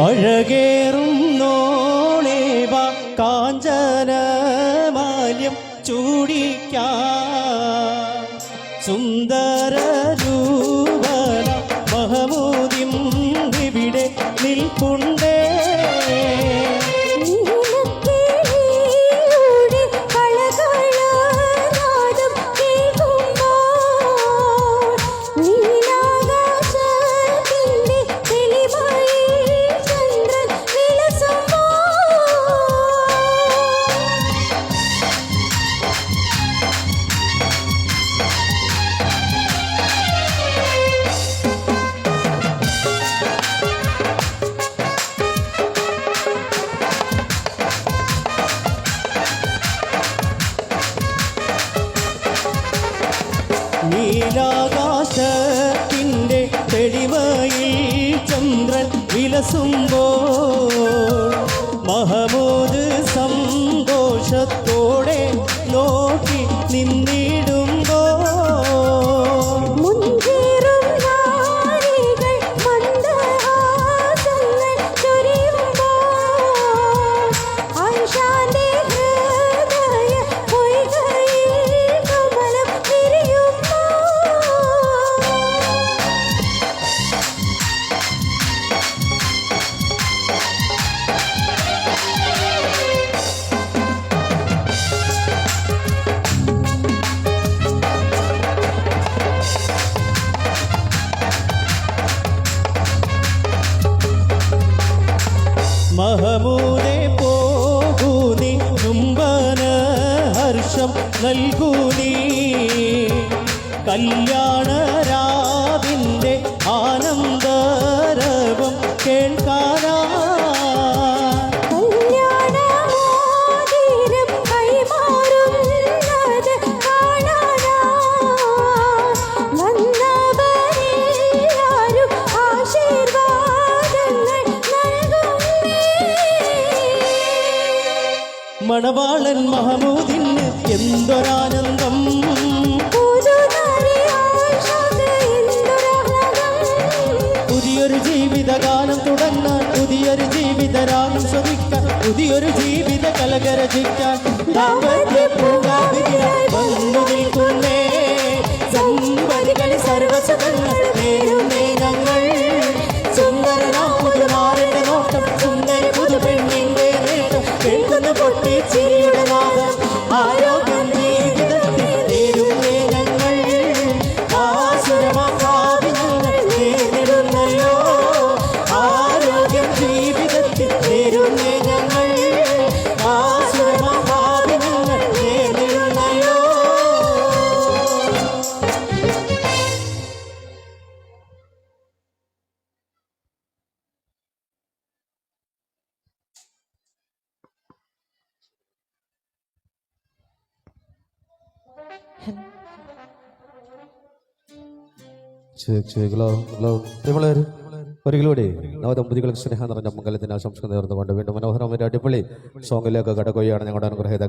അഴകേറും നോളേവ കാഞ്ചനമാല്യം ചൂടിക്കാ. സുന്ദര രൂപന മഹമൂതിം ഇവിടെ നിൽപ്പുണ്ടേ. നീലാകാശത്തിന്റെ തെളിവായി ചന്ദ്രൻ വിലസുമ്പോൾ മഹമൂദ് സന്തോഷത്തോടെ നോക്കി നിന്നിടുമ്പോൾ മഹമൂദെ പോകൂ നീ ചുംബന ഹർഷം നൽകൂ നീ. കല്യാണ മണവാളൻ മഹമൂദിന് എന്തൊരാനന്ദം? പുതിയൊരു ജീവിത ഗാനം തുടങ്ങാൻ പുതിയൊരു ജീവിത രാഗം ശ്രമിക്കാൻ പുതിയൊരു ജീവിത കലകരചിക്കാൻ രചിക്കാൻ സർവസുഖങ്ങൾ പൊട്ടി ചിരിയുടെ നാദം ഒരിക്കലൂടെ നവദമ്പതികൾക്ക് സ്നേഹം നിറഞ്ഞ മംഗലത്തിന് ആശംസ നേർന്നുകൊണ്ട് വീണ്ടും മനോഹരമായ അടിപൊളി സോങ്ങിലേക്ക് കടക്കുകയാണ് ഞങ്ങളുടെ അനുഗ്രഹീത